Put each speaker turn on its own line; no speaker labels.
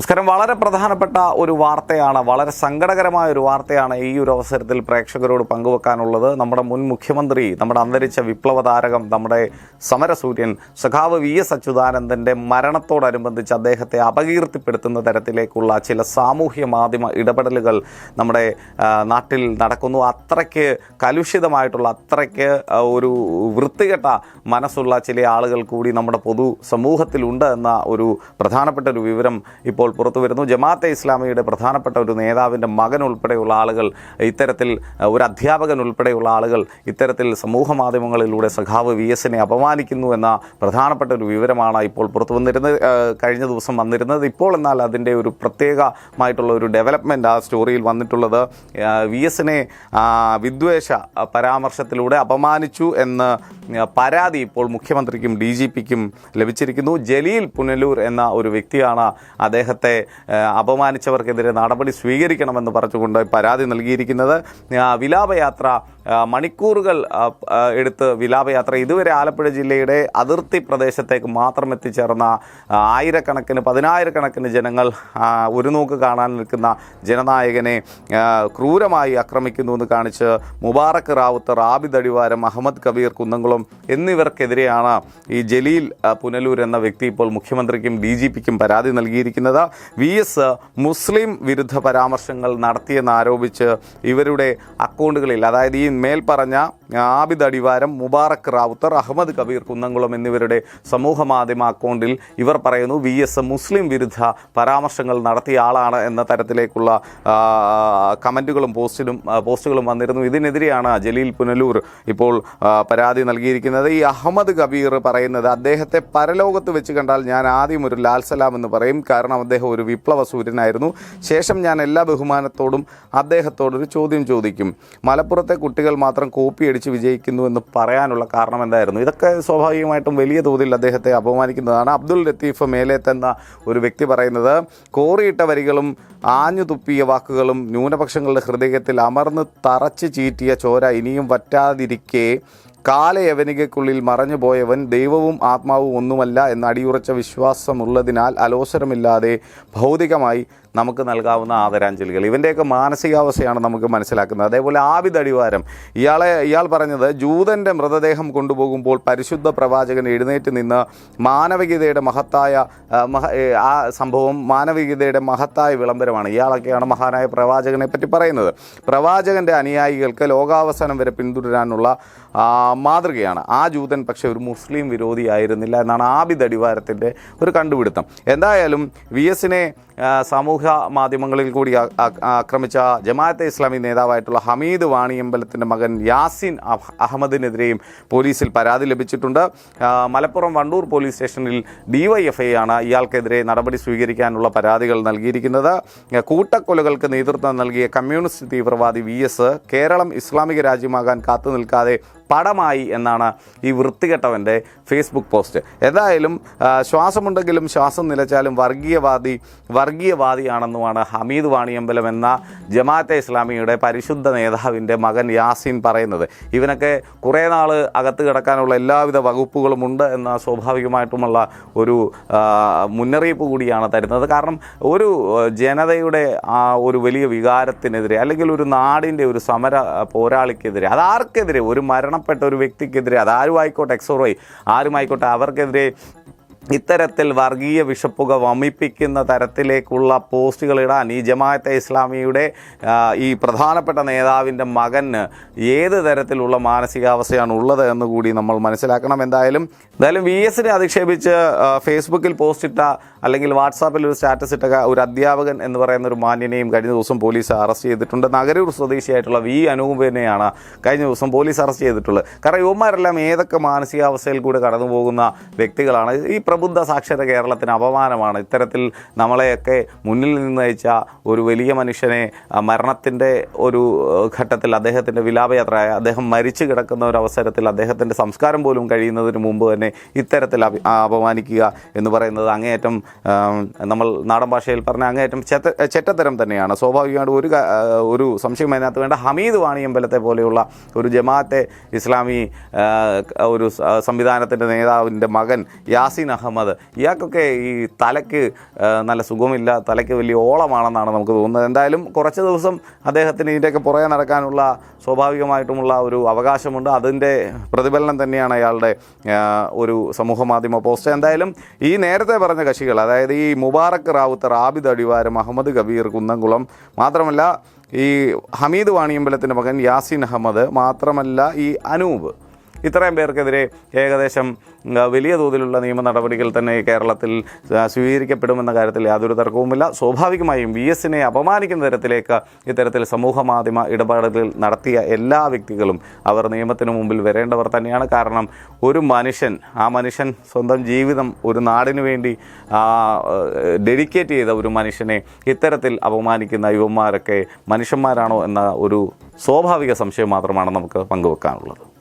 നമസ്കാരം. വളരെ പ്രധാനപ്പെട്ട ഒരു വാർത്തയാണ് വളരെ സങ്കടകരമായ ഒരു വാർത്തയാണ് ഈ ഒരു അവസരത്തിൽ പ്രേക്ഷകരോട് പങ്കുവെക്കാനുള്ളത്. നമ്മുടെ മുൻ മുഖ്യമന്ത്രി നമ്മുടെ അന്തരിച്ച വിപ്ലവ താരകം നമ്മുടെ സമരസൂര്യൻ സഖാവ് വി എസ് അച്യുതാനന്ദന്റെ മരണത്തോടനുബന്ധിച്ച് അദ്ദേഹത്തെ അപകീർത്തിപ്പെടുത്തുന്ന തരത്തിലേക്കുള്ള ചില സാമൂഹ്യ മാധ്യമ ഇടപെടലുകൾ നമ്മുടെ നാട്ടിൽ നടക്കുന്നു. അത്രയ്ക്ക് കലുഷിതമായിട്ടുള്ള അത്രയ്ക്ക് ഒരു വൃത്തികെട്ട മനസ്സുള്ള ചില ആളുകൾ കൂടി നമ്മുടെ പൊതു സമൂഹത്തിലുണ്ട് എന്ന ഒരു പ്രധാനപ്പെട്ട ഒരു വിവരം ഇപ്പോൾ പുറത്തു വരുന്നു. ജമാഅത്തെ ഇസ്ലാമിയുടെ പ്രധാനപ്പെട്ട ഒരു നേതാവിന്റെ മകൻ ഉൾപ്പെടെയുള്ള ആളുകൾ ഇത്തരത്തിൽ ഒരു അധ്യാപകൻ ഉൾപ്പെടെയുള്ള ആളുകൾ ഇത്തരത്തിൽ സമൂഹ മാധ്യമങ്ങളിലൂടെ സഖാവ് വി എസിനെ അപമാനിക്കുന്നു എന്ന പ്രധാനപ്പെട്ട ഒരു വിവരമാണ് ഇപ്പോൾ പുറത്തു വന്നിരുന്നത് കഴിഞ്ഞ ദിവസം വന്നിരുന്നത്. ഇപ്പോൾ എന്നാൽ അതിന്റെ ഒരു പ്രത്യേകമായിട്ടുള്ള ഒരു ഡെവലപ്മെന്റ് ആ സ്റ്റോറിയിൽ വന്നിട്ടുള്ളത് വി എസിനെ വിദ്വേഷ പരാമർശത്തിലൂടെ അപമാനിച്ചു എന്ന് പരാതി ഇപ്പോൾ മുഖ്യമന്ത്രിക്കും ഡി ജി പിക്കും ലഭിച്ചിരിക്കുന്നു. ജലീൽ പുനലൂർ എന്ന ഒരു വ്യക്തിയാണ് അദ്ദേഹത്തെ ആ, അപമാനിച്ചവർക്കെതിരെ നടപടി സ്വീകരിക്കണമെന്ന് പറഞ്ഞുകൊണ്ട് പരാതി നൽകിയിരിക്കുന്നത്. വിലാപയാത്ര മണിക്കൂറുകൾ എടുത്ത് വിലാപയാത്ര ഇതുവരെ ആലപ്പുഴ ജില്ലയുടെ അതിർത്തി പ്രദേശത്തേക്ക് മാത്രം എത്തിച്ചേർന്ന ആയിരക്കണക്കിന് പതിനായിരക്കണക്കിന് ജനങ്ങൾ ഒരു നോക്ക് കാണാൻ നിൽക്കുന്ന ജനനായകനെ ക്രൂരമായി ആക്രമിക്കുന്നു എന്ന് കാണിച്ച് മുബാറക് റാവുത്ത് റാബിദ് അടിവാരം അഹമ്മദ് കബീർ കുന്നംകുളം എന്നിവർക്കെതിരെയാണ് ഈ ജലീൽ പുനലൂർ എന്ന വ്യക്തി ഇപ്പോൾ മുഖ്യമന്ത്രിക്കും ഡി ജി പിക്കും പരാതി നൽകിയിരിക്കുന്നത്. വി എസ് മുസ്ലിം വിരുദ്ധ പരാമർശങ്ങൾ നടത്തിയെന്ന് ആരോപിച്ച് ഇവരുടെ അക്കൗണ്ടുകളിൽ അതായത് ഈ മേൽപ്പറഞ്ഞ ആബിദ് അടിവാരം മുബാറക് റാവുത്തർ അഹമ്മദ് കബീർ കുന്നംകുളം എന്നിവരുടെ സമൂഹ മാധ്യമ അക്കൗണ്ടിൽ ഇവർ പറയുന്നു വി എസ് മുസ്ലിം വിരുദ്ധ പരാമർശങ്ങൾ നടത്തിയ ആളാണ് എന്ന തരത്തിലേക്കുള്ള കമന്റുകളും പോസ്റ്റിലും പോസ്റ്റുകളും വന്നിരുന്നു. ഇതിനെതിരെയാണ് ജലീൽ പുനലൂർ ഇപ്പോൾ പരാതി നൽകിയിരിക്കുന്നത്. ഈ അഹമ്മദ് കബീർ പറയുന്നത് അദ്ദേഹത്തെ പരലോകത്ത് വെച്ച് കണ്ടാൽ ഞാൻ ആദ്യം ഒരു ലാൽ സലാം എന്ന് പറയും. കാരണം അദ്ദേഹം ഒരു വിപ്ലവ സൂര്യനായിരുന്നു. ശേഷം ഞാൻ എല്ലാ ബഹുമാനത്തോടും അദ്ദേഹത്തോടൊരു ചോദ്യം ചോദിക്കും. മലപ്പുറത്തെ കുട്ടികൾ മാത്രം കോപ്പി അടിച്ച് വിജയിക്കുന്നു എന്ന് പറയാനുള്ള കാരണം എന്തായിരുന്നു? ഇതൊക്കെ സ്വാഭാവികമായിട്ടും വലിയ തോതിൽ അദ്ദേഹത്തെ അപമാനിക്കുന്നതാണ്. അബ്ദുൽ ലത്തീഫ് മേലേത്ത് എന്ന ഒരു വ്യക്തി പറയുന്നത് കോറിയിട്ട വരികളും ആഞ്ഞു തുപ്പിയ വാക്കുകളും ന്യൂനപക്ഷങ്ങളുടെ ഹൃദയത്തിൽ അമർന്ന് തറച്ച് ചീറ്റിയ ചോര ഇനിയും വറ്റാതിരിക്കെ കാലയവനികയ്ക്കുള്ളിൽ മറഞ്ഞുപോയവൻ ദൈവവും ആത്മാവും ഒന്നുമല്ല എന്ന അടിയുറച്ച വിശ്വാസമുള്ളതിനാൽ അലോസരമില്ലാതെ ഭൗതികമായി നമുക്ക് നൽകാവുന്ന ആദരാഞ്ജലികൾ. ഇവന്റെയൊക്കെ മാനസികാവസ്ഥയാണ് നമുക്ക് മനസ്സിലാക്കുന്നത്. അതേപോലെ ആബിദ് അടിവാരം. ഇയാളെ ഇയാൾ പറഞ്ഞത് ജൂതന്റെ മൃതദേഹം കൊണ്ടുപോകുമ്പോൾ പരിശുദ്ധ പ്രവാചകൻ എഴുന്നേറ്റ് നിന്ന് മാനവികതയുടെ മഹത്തായ ആ, സംഭവം മാനവികതയുടെ മഹത്തായ വിളംബരമാണ്. ഇയാളൊക്കെയാണ് മഹാനായ പ്രവാചകനെ പറ്റി പറയുന്നത്. പ്രവാചകന്റെ അനുയായികൾക്ക് ലോകാവസാനം വരെ പിന്തുടരാനുള്ള മാതൃകയാണ്. ആ ജൂതൻ പക്ഷെ ഒരു മുസ്ലിം വിരോധിയായിരുന്നില്ല എന്നാണ് ആബിദ് അടിവാരത്തിന്റെ ഒരു കണ്ടുപിടുത്തം. എന്തായാലും വി എസിനെ സമൂഹ മാധ്യമങ്ങളിൽ കൂടി ആക്രമിച്ച ജമാഅത്തെ ഇസ്ലാമി നേതാവായിട്ടുള്ള ഹമീദ് വാണിയമ്പലത്തിന്റെ മകൻ യാസിൻ അഹമ്മദിനെതിരെയും പോലീസിൽ പരാതി ലഭിച്ചിട്ടുണ്ട്. മലപ്പുറം വണ്ടൂർ പോലീസ് സ്റ്റേഷനിൽ ഡിവൈഎഫ്ഐ ആണ് ഇയാൾക്കെതിരെ നടപടി സ്വീകരിക്കാനുള്ള പരാതികൾ നൽകിയിരിക്കുന്നത്. കൂട്ടക്കൊലകൾക്ക് നേതൃത്വം നൽകിയ കമ്മ്യൂണിസ്റ്റ് തീവ്രവാദി വി എസ് കേരളം ഇസ്ലാമിക രാജ്യമാകാൻ കാത്തു നിൽക്കാതെ പടമായി എന്നാണ് ഈ വൃത്തികെട്ടവന്റെ ഫേസ്ബുക്ക് പോസ്റ്റ്. ഏതായാലും ശ്വാസമുണ്ടെങ്കിലും ശ്വാസം നിലച്ചാലും വർഗീയവാദി വർഗീയവാദിയാണെന്നുമാണ് ഹമീദ് വാണിയമ്പലം എന്ന ജമാഅത്തെ ഇസ്ലാമിയുടെ പരിശുദ്ധ നേതാവിന്റെ മകൻ യാസിൻ പറയുന്നത്. ഇവനൊക്കെ കുറേ നാൾ അകത്ത് കിടക്കാനുള്ള എല്ലാവിധ വകുപ്പുകളും ഉണ്ട് എന്ന സ്വാഭാവികമായിട്ടുമുള്ള ഒരു മുന്നറിയിപ്പ് കൂടിയാണ് തരുന്നത്. കാരണം ഒരു ജനതയുടെ ആ ഒരു വലിയ വികാരത്തിനെതിരെ അല്ലെങ്കിൽ ഒരു നാടിന്റെ ഒരു സമര പോരാളിക്കെതിരെ അതാർക്കെതിരെ ഒരു മരണപ്പെട്ട ഒരു വ്യക്തിക്കെതിരെ അത് ആരുമായിക്കോട്ടെ എക്സോറോയി ആരുമായിക്കോട്ടെ അവർക്കെതിരെ ഇത്തരത്തിൽ വർഗീയ വിഷപ്പുക വമിപ്പിക്കുന്ന തരത്തിലേക്കുള്ള പോസ്റ്റുകൾ ഇടാൻ ഈ ജമാഅത്തെ ഇസ്ലാമിയുടെ ഈ പ്രധാനപ്പെട്ട നേതാവിന്റെ മകന് ഏത് തരത്തിലുള്ള മാനസികാവസ്ഥയാണ് ഉള്ളത് എന്ന് കൂടി നമ്മൾ മനസ്സിലാക്കണം എന്തായാലും. എന്തായാലും വി എസിനെ അധിക്ഷേപിച്ച് ഫേസ്ബുക്കിൽ പോസ്റ്റ് ഇട്ട അല്ലെങ്കിൽ വാട്സാപ്പിൽ ഒരു സ്റ്റാറ്റസ് ഇട്ട ഒരു അധ്യാപകൻ എന്ന് പറയുന്ന ഒരു മാന്യനെയും കഴിഞ്ഞ ദിവസം പോലീസ് അറസ്റ്റ് ചെയ്തിട്ടുണ്ട്. നഗരൂർ സ്വദേശിയായിട്ടുള്ള വി അനൂപിനെയാണ് കഴിഞ്ഞ ദിവസം പോലീസ് അറസ്റ്റ് ചെയ്തിട്ടുള്ളത്. കാരണം യുവമാരെല്ലാം ഏതൊക്കെ മാനസികാവസ്ഥയിൽ കൂടെ കടന്നു പോകുന്ന വ്യക്തികളാണ്. ഈ പ്രബുദ്ധ സാക്ഷര കേരളത്തിന് അപമാനമാണ്. ഇത്തരത്തിൽ നമ്മളെയൊക്കെ മുന്നിൽ നിന്ന് നയിച്ച ഒരു വലിയ മനുഷ്യനെ മരണത്തിന്റെ ഒരു ഘട്ടത്തിൽ അദ്ദേഹത്തിന്റെ വിലാപയാത്ര അദ്ദേഹം മരിച്ചു കിടക്കുന്ന ഒരു അവസരത്തിൽ അദ്ദേഹത്തിന്റെ സംസ്കാരം പോലും കഴിയുന്നതിന് മുമ്പ് തന്നെ ഇത്തരത്തിൽ അപമാനിക്കുക എന്ന് പറയുന്നത് അങ്ങേയറ്റം നമ്മൾ നാടൻ ഭാഷയിൽ പറഞ്ഞ അങ്ങേയറ്റം ചെത്ത ചെറ്റത്തരം തന്നെയാണ്. സ്വാഭാവികമായിട്ട് ഒരു ഒരു സംശയം അതിനകത്ത് വേണ്ട. ഹമീദ് വാണിയമ്പലത്തെ പോലെയുള്ള ഒരു ജമാഅത്തെ ഇസ്ലാമി ഒരു സംവിധാനത്തിന്റെ നേതാവിന്റെ മകൻ യാസീൻ അഹമ്മദ്. ഇയാൾക്കൊക്കെ ഈ തലയ്ക്ക് നല്ല സുഖമില്ല തലയ്ക്ക് വലിയ ഓളമാണെന്നാണ് നമുക്ക് തോന്നുന്നത്. എന്തായാലും കുറച്ച് ദിവസം അദ്ദേഹത്തിന് ഇതിന്റെയൊക്കെ പുറകെ നടക്കാനുള്ള സ്വാഭാവികമായിട്ടുമുള്ള ഒരു അവകാശമുണ്ട്. അതിന്റെ പ്രതിഫലനം തന്നെയാണ് അയാളുടെ ഒരു സമൂഹ മാധ്യമ പോസ്റ്റ്. എന്തായാലും ഈ നേരത്തെ പറഞ്ഞ കക്ഷികൾ അതായത് ഈ മുബാറക് റാവുത്തർ ആബിദ് അടിവാരം അഹമ്മദ് കബീർ കുന്നംകുളം മാത്രമല്ല ഈ ഹമീദ് വാണിയമ്പലത്തിന്റെ മകൻ യാസിൻ അഹമ്മദ് മാത്രമല്ല ഈ അനൂപ്. ഇത്രയും പേർക്കെതിരെ ഏകദേശം വലിയ തോതിലുള്ള നിയമ നടപടികൾ തന്നെ കേരളത്തിൽ സ്വീകരിക്കപ്പെടുമെന്ന കാര്യത്തിൽ യാതൊരു തർക്കവുമില്ല. സ്വാഭാവികമായും വി എസിനെ അപമാനിക്കുന്ന തരത്തിലേക്ക് ഇത്തരത്തിൽ സമൂഹ മാധ്യമ ഇടപാടുകളിൽ നടത്തിയ എല്ലാ വ്യക്തികളും അവർ നിയമത്തിന് മുമ്പിൽ വരേണ്ടവർ തന്നെയാണ്. കാരണം ഒരു മനുഷ്യൻ ആ മനുഷ്യൻ സ്വന്തം ജീവിതം ഒരു നാടിനു വേണ്ടി ഡെഡിക്കേറ്റ് ചെയ്ത ഒരു മനുഷ്യനെ ഇത്തരത്തിൽ അപമാനിക്കുന്ന യുവന്മാരൊക്കെ മനുഷ്യന്മാരാണോ എന്ന ഒരു സ്വാഭാവിക സംശയം മാത്രമാണ് നമുക്ക് പങ്കുവെക്കാനുള്ളത്.